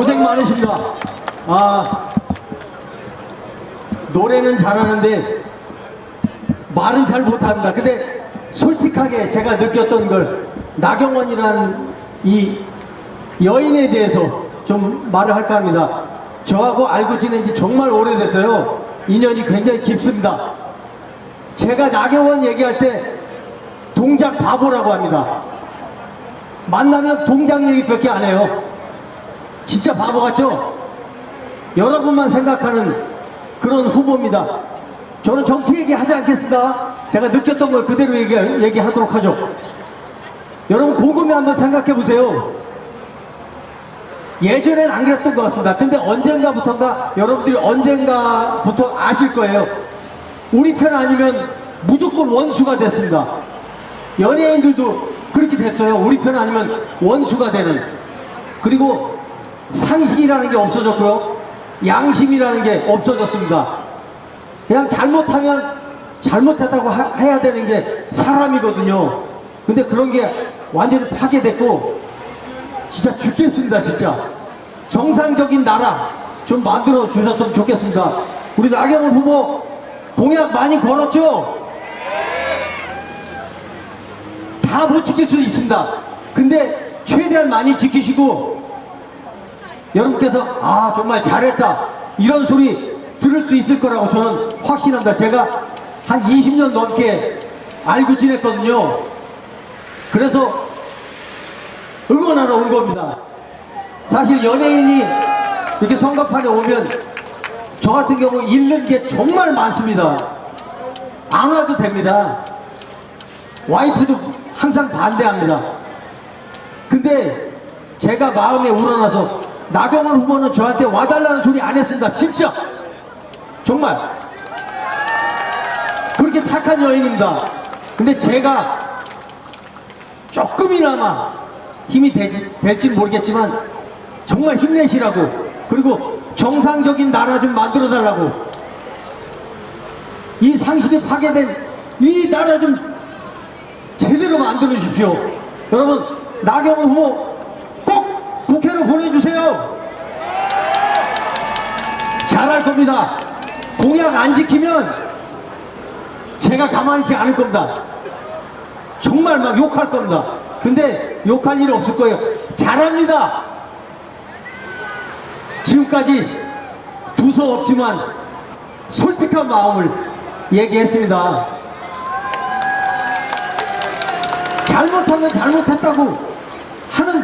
고생 많으십니다. 아, 노래는 잘하는데 말은 잘 못합니다. 근데 솔직하게 제가 느꼈던 걸 나경원이라는 이 여인에 대해서 좀 말을 할까 합니다. 저하고 알고 지낸 지 정말 오래됐어요. 인연이 굉장히 깊습니다. 제가 나경원 얘기할 때 동작 바보라고 합니다. 만나면 동작 얘기밖에 안 해요. 진짜 바보 같죠? 여러분만 생각하는 그런 후보입니다. 저는 정치 얘기 하지 않겠습니다. 제가 느꼈던 걸 그대로 얘기, 얘기하도록 하죠. 여러분 곰곰이 한번 생각해 보세요. 예전엔 안 그랬던 것 같습니다. 근데 언젠가부터인가 여러분들이 언젠가부터 아실 거예요. 우리 편 아니면 무조건 원수가 됐습니다. 연예인들도 그렇게 됐어요. 우리 편 아니면 원수가 되는. 그리고 상식이라는 게 없어졌고요. 양심이라는 게 없어졌습니다. 그냥 잘못하면 잘못했다고 하- 해야 되는 게 사람이거든요. 근데 그런 게 완전히 파괴됐고 진짜 죽겠습니다, 진짜. 정상적인 나라 좀 만들어 주셨으면 좋겠습니다. 우리 나경원 후보 공약 많이 걸었죠? 다 못 지킬 수 있습니다. 근데 최대한 많이 지키시고 여러분께서 아 정말 잘했다 이런 소리 들을 수 있을 거라고 저는 확신합니다. 제가 한 20년 넘게 알고 지냈거든요. 그래서 응원하러 온 겁니다. 사실 연예인이 이렇게 선거판에 오면 저 같은 경우 잃는 게 정말 많습니다. 안 와도 됩니다. 와이프도 항상 반대합니다. 근데 제가 마음에 우러나서 나경원 후보는 저한테 와달라는 소리 안 했습니다. 진짜. 정말. 그렇게 착한 여인입니다. 근데 제가 조금이나마 힘이 되지, 될지는 모르겠지만 정말 힘내시라고 그리고 정상적인 나라 좀 만들어 달라고 이 상식이 파괴된 이 나라 좀 제대로 만들어 주십시오. 여러분 나경원 후보 꼭 국회로 보내주세요. 잘할 겁니다. 공약 안 지키면 제가 가만히 있지 않을 겁니다. 정말 막 욕할 겁니다. 근데 욕할 일 없을 거예요. 잘합니다. 지금까지 두서 없지만 솔직한 마음을 얘기했습니다. 잘못하면 잘못했다고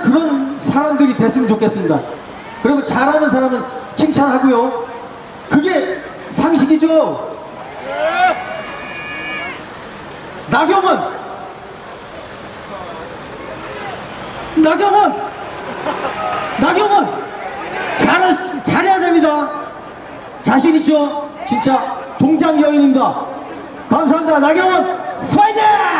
그런 사람들이 됐으면 좋겠습니다. 그리고 잘하는 사람은 칭찬하고요. 그게 상식이죠. 나경원! 나경원! 나경원! 잘, 잘해야 됩니다. 자신 있죠? 진짜 동장 여인입니다. 감사합니다. 나경원, 파이팅!